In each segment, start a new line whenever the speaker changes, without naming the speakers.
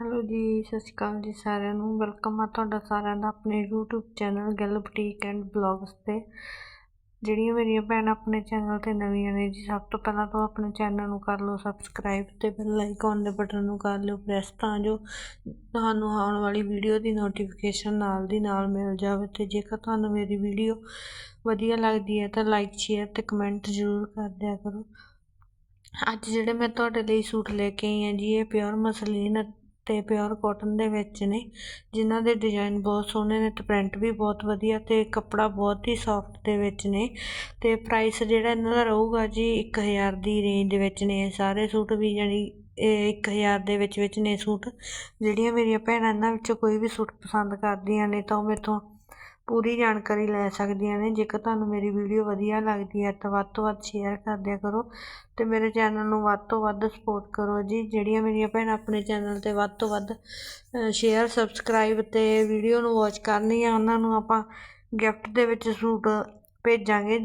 Hello ਜੀ, ਸਤਿ ਸ਼੍ਰੀ ਅਕਾਲ ਜੀ ਸਾਰਿਆਂ ਨੂੰ। ਵੈਲਕਮ ਆ ਤੁਹਾਡਾ ਸਾਰਿਆਂ ਦਾ ਆਪਣੇ YouTube channel Gill boutique and blogs ਤੇ। ਜਿਹੜੀਆਂ ਮੇਰੀਆਂ ਭੈਣਾਂ ਆਪਣੇ ਚੈਨਲ ਤੇ ਨਵੀਆਂ ਨੇ ਜੀ, ਸਭ ਤੋਂ ਪਹਿਲਾਂ ਤਾਂ ਆਪਣੇ ਚੈਨਲ ਨੂੰ ਕਰ ਲਓ ਸਬਸਕ੍ਰਾਈਬ ਤੇ ਬੈਲ ਆਈਕਨ ਦੇ ਬਟਨ ਨੂੰ ਕਰ ਲਿਓ ਪ੍ਰੈਸ ਤਾਂ ਜੋ ਤੁਹਾਨੂੰ ਆਉਣ ਵਾਲੀ ਵੀਡੀਓ ਦੀ ਨੋਟੀਫਿਕੇਸ਼ਨ ਨਾਲ ਦੀ ਨਾਲ ਮਿਲ ਜਾਵੇ ਤੇ ਜੇਕਰ ਤੁਹਾਨੂੰ ਮੇਰੀ ਵੀਡੀਓ ਵਧੀਆ ਲੱਗਦੀ ਹੈ ਤਾਂ ਲਾਈਕ ਸ਼ੇਅਰ ਤੇ ਕਮੈਂਟ ਜ਼ਰੂਰ ਕਰ ਦਿਆ ਕਰੋ। ਅੱਜ ਜਿਹੜੇ ਮੈਂ ਤੁਹਾਡੇ ਲਈ ਸੂਟ ਲੈ ਕੇ ਆਈ ਹਾਂ ਜੀ, ਇਹ ਪਿਓਰ ਮਸਲੀਨ ਤੇ ਪਿਓਰ ਕਾਟਨ ਦੇ ਵਿੱਚ ਨੇ, ਜਿਨ੍ਹਾਂ ਦੇ ਡਿਜ਼ਾਈਨ ਬਹੁਤ ਸੋਹਣੇ ਨੇ ਤੇ ਪ੍ਰਿੰਟ ਵੀ ਬਹੁਤ ਵਧੀਆ ਤੇ ਕੱਪੜਾ ਬਹੁਤ ਹੀ ਸੌਫਟ ਦੇ ਵਿੱਚ ਨੇ ਤੇ ਪ੍ਰਾਈਸ ਜਿਹੜਾ ਇਹਨਾਂ ਦਾ ਰਹੂਗਾ ਜੀ 1000 ਦੀ ਰੇਂਜ ਦੇ ਵਿੱਚ ਨੇ ਸਾਰੇ ਸੂਟ ਵੀ ਜਾਨੀ ਇਹ 1000 ਦੇ ਵਿੱਚ ਵਿੱਚ ਨੇ ਸੂਟ। ਜਿਹੜੀਆਂ ਮੇਰੀਆਂ ਭੈਣਾਂ ਇਹਨਾਂ ਵਿੱਚੋਂ ਕੋਈ ਵੀ ਸੂਟ ਪਸੰਦ ਕਰਦੀਆਂ ਨੇ ਤਾਂ ਉਹ ਮੇਰੇ ਤੋਂ ਪੂਰੀ ਜਾਣਕਾਰੀ ਲੈ ਸਕਦੀਆਂ ਨੇ। ਜੇਕਰ ਤੁਹਾਨੂੰ ਮੇਰੀ ਵੀਡੀਓ ਵਧੀਆ ਲੱਗਦੀ ਹੈ ਤਾਂ ਵੱਧ ਤੋਂ ਵੱਧ ਸ਼ੇਅਰ ਕਰ ਦਿਆ ਕਰੋ ਤੇ ਮੇਰੇ ਚੈਨਲ ਨੂੰ ਵੱਧ ਤੋਂ ਵੱਧ ਸਪੋਰਟ ਕਰੋ ਜੀ। ਜਿਹੜੀਆਂ ਮੇਰੀਆਂ ਭੈਣਾਂ ਆਪਣੇ ਚੈਨਲ ਤੇ ਵੱਧ ਤੋਂ ਵੱਧ ਸ਼ੇਅਰ ਸਬਸਕ੍ਰਾਈਬ ਤੇ ਵੀਡੀਓ ਨੂੰ ਵਾਚ ਕਰਨੀ ਆ ਉਹਨਾਂ ਨੂੰ ਆਪਾਂ ਗਿਫਟ ਦੇ ਵਿੱਚ ਸੂਟ ਭੇਜਾਂਗੇ।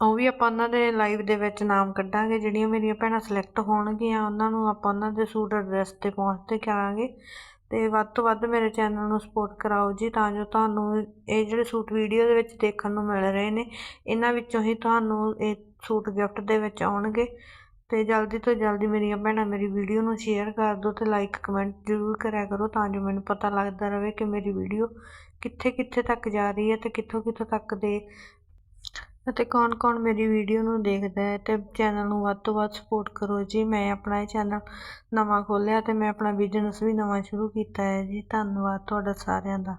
ਉਹ ਵੀ ਆਪਾਂ ਉਹਨਾਂ ਦੇ ਲਾਈਵ ਦੇ ਵਿੱਚ ਨਾਮ ਕੱਢਾਂਗੇ। ਜਿਹੜੀਆਂ ਮੇਰੀਆਂ ਭੈਣਾਂ ਸਿਲੈਕਟ ਹੋਣਗੀਆਂ, ਉਹਨਾਂ ਨੂੰ ਆਪਾਂ ਉਹਨਾਂ ਦੇ ਸੂਟ ਐਡਰੈਸ ਤੇ ਪਹੁੰਚਦੇ ਕਰਾਂਗੇ। ਅਤੇ ਵੱਧ ਤੋਂ ਵੱਧ ਮੇਰੇ ਚੈਨਲ ਨੂੰ ਸਪੋਰਟ ਕਰਾਓ ਜੀ, ਤਾਂ ਜੋ ਤੁਹਾਨੂੰ ਇਹ ਜਿਹੜੇ ਸੂਟ ਵੀਡੀਓ ਦੇ ਵਿੱਚ ਦੇਖਣ ਨੂੰ ਮਿਲ ਰਹੇ ਨੇ, ਇਹਨਾਂ ਵਿੱਚੋਂ ਹੀ ਤੁਹਾਨੂੰ ਇਹ ਸੂਟ ਗਿਫਟ ਦੇ ਵਿੱਚ ਆਉਣਗੇ। ਅਤੇ ਜਲਦੀ ਤੋਂ ਜਲਦੀ ਮੇਰੀਆਂ ਭੈਣਾਂ ਮੇਰੀ ਵੀਡੀਓ ਨੂੰ ਸ਼ੇਅਰ ਕਰ ਦਿਓ ਅਤੇ ਲਾਈਕ ਕਮੈਂਟ ਜ਼ਰੂਰ ਕਰਿਆ ਕਰੋ, ਤਾਂ ਜੋ ਮੈਨੂੰ ਪਤਾ ਲੱਗਦਾ ਰਹੇ ਕਿ ਮੇਰੀ ਵੀਡੀਓ ਕਿੱਥੇ ਕਿੱਥੇ ਤੱਕ ਜਾ ਰਹੀ ਹੈ ਅਤੇ ਕਿੱਥੋਂ ਕਿੱਥੋਂ ਤੱਕ ਦੇ ਅਤੇ ਕੌਣ ਕੌਣ ਮੇਰੀ ਵੀਡੀਓ ਨੂੰ ਦੇਖਦਾ ਹੈ ਅਤੇ ਚੈਨਲ ਨੂੰ ਵੱਧ ਤੋਂ ਵੱਧ ਸਪੋਰਟ ਕਰੋ ਜੀ। ਮੈਂ ਆਪਣਾ ਇਹ ਚੈਨਲ ਨਵਾਂ ਖੋਲ੍ਹਿਆ ਅਤੇ ਮੈਂ ਆਪਣਾ ਬਿਜ਼ਨਸ ਵੀ ਨਵਾਂ ਸ਼ੁਰੂ ਕੀਤਾ ਹੈ ਜੀ। ਧੰਨਵਾਦ ਤੁਹਾਡਾ ਸਾਰਿਆਂ ਦਾ।